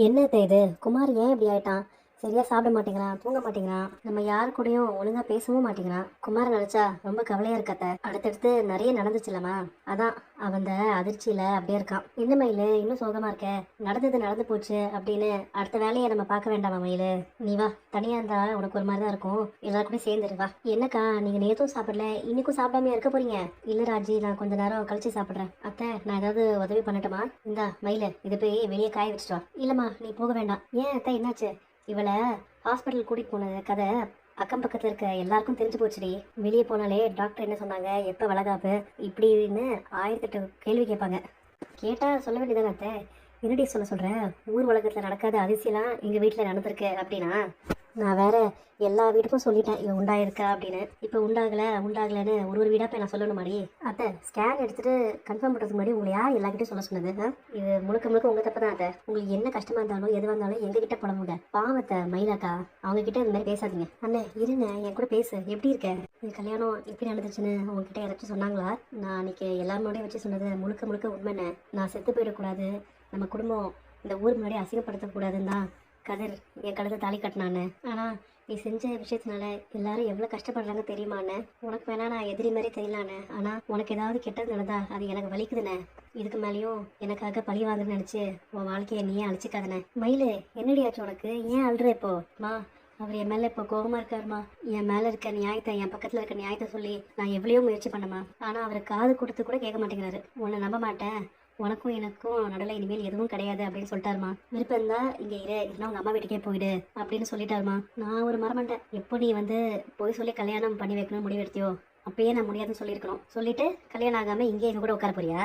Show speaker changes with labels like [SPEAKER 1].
[SPEAKER 1] என்னத்த இது? குமார் ஏன் இப்படி ஆயிட்டான்? சரியா சாப்பிட மாட்டேங்கிறான் தூங்க மாட்டேங்கிறான் நம்ம யாரு கூடயும் ஒழுங்கா பேசவும் மாட்டேங்கிறான். குமார் நினைச்சா ரொம்ப கவலையா இருக்கத்த அடுத்தடுத்து நிறைய நடந்துச்சுலமா அதான் அவன் அந்த அதிர்ச்சியில அப்படியே இருக்கான். என்ன மயிலு இன்னும் சோகமா இருக்க? நடந்தது நடந்து போச்சு அப்படின்னு அடுத்த வேலையை நம்ம பார்க்க வேண்டாமா மயிலு? நீ வா தனியா இருந்தா உனக்கு ஒரு மாதிரி தான் இருக்கும். எல்லாரும் கூட சேர்ந்துரு வா. என்னக்கா நீங்க நேத்தும் சாப்பிடல இன்னைக்கும் சாப்பிடாம இருக்க போறீங்க? இல்ல ராஜி நான் கொஞ்ச நேரம் கழிச்சு சாப்பிடுறேன். அத்தை நான் ஏதாவது உதவி பண்ணட்டுமா? இந்தா மயிலு இது போய் வெளியே காய வச்சுட்டு வா. இல்லம்மா நீ போக வேண்டாம். ஏன் அத்தை என்னாச்சு? இவளை ஹாஸ்பிட்டல் கூட்டிகிட்டு போன கதை அக்கம் பக்கத்துல இருக்க எல்லாருக்கும் தெரிஞ்சு போச்சுடி. வெளியே போனாலே டாக்டர் என்ன சொன்னாங்க? எப்ப வளகாப்பு இப்படின்னு ஆயிரத்தெட்டு கேள்வி கேட்பாங்க. கேட்டா சொல்ல வேண்டியதானே அத்தை? என்னடி சொல்ல சொல்ற? ஊர் உலகத்துல நடக்காத அதிசயம்லாம் எங்க வீட்டுல நடந்திருக்கு அப்படின்னா? நான் வேற எல்லா வீட்டுக்கும் சொல்லிட்டேன் இவன் உண்டாயிருக்கா அப்படின்னு. இப்போ உண்டாகல உண்டாகலன்னு ஒரு ஒரு வீடாக போய் நான் சொல்லணும் மாதிரி அத்தை ஸ்கேன் எடுத்துட்டு கன்ஃபார்ம் பண்ணுறதுக்கு முன்னாடி உங்களை யார் எல்லாக்கிட்டையும் சொல்ல சொன்னது? இது முழுக்க முழுக்க உங்கள் தப்பு தான் அத்தை. உங்களுக்கு என்ன கஷ்டமாக இருந்தாலும் எதுவாக இருந்தாலும் எங்ககிட்ட புலம்புங்க. பாவத்தை மயிலாக்கா அவங்க கிட்ட இந்த மாதிரி பேசாதீங்க. அண்ணே இருண்ணே என் கூட பேசு. எப்படி இருக்க? என் கல்யாணம் எப்படி நடந்துச்சுன்னு உங்ககிட்ட யாராச்சும் சொன்னாங்களா? நான் அன்னைக்கு எல்லாரோடையும் வச்சு சொன்னது முழுக்க முழுக்க உண்மைண்ணே. நான் செத்து போயிடக்கூடாது. நம்ம குடும்பம் இந்த ஊர் முன்னாடி அசிங்கப்படுத்தக்கூடாதுன்னு தான் கதிர் என் கழுத்தை தாலி கட்டினான்னு. ஆனால் நீ செஞ்ச விஷயத்தினால எல்லாரும் எவ்வளோ கஷ்டப்படுறாங்க தெரியுமாண்ணே உனக்கு வேணா நான் எதிரி மாதிரி தெரியலாண்ணே ஆனால் உனக்கு ஏதாவது கெட்டது நடந்தா அது எனக்கு வலிக்குதுண்ணே இதுக்கு மேலேயும் எனக்காக பழி வாங்குன்னு நினச்சி உன் வாழ்க்கையை நீயே அழிச்சிக்காதண்ணே மயிலு என்னடி ஆச்சு உனக்கு? ஏன் அழுற இப்போ? மா அவர் என் மேலே இப்போ கோபமா இருக்காருமா? என் மேலே இருக்க நியாயத்தை என் பக்கத்தில் இருக்க நியாயத்தை சொல்லி நான் எவ்வளையோ முயற்சி பண்ணமா ஆனால் அவர் காது கொடுத்து கூட கேட்க மாட்டேங்கிறாரு. உன்னை நம்ப மாட்டேன். உனக்கும் எனக்கும் நடுவில் இனிமேல் எதுவும் கிடையாது அப்படின்னு சொல்லிட்டாருமா. விருப்பம் இருந்தா இங்க இரு இல்லைன்னா உங்க அம்மா வீட்டுக்கே போயிடு அப்படின்னு சொல்லிட்டாருமா. நான் ஒரு மரமண்டேன். எப்போ நீ வந்து போய் சொல்லி கல்யாணம் பண்ணி வைக்கணும்னு முடிவெடுத்தியோ அப்பயே நான் முடியாதுன்னு சொல்லியிருக்கணும். சொல்லிட்டு கல்யாணம் ஆகாம இங்கே எங்க கூட உட்கார போறியா?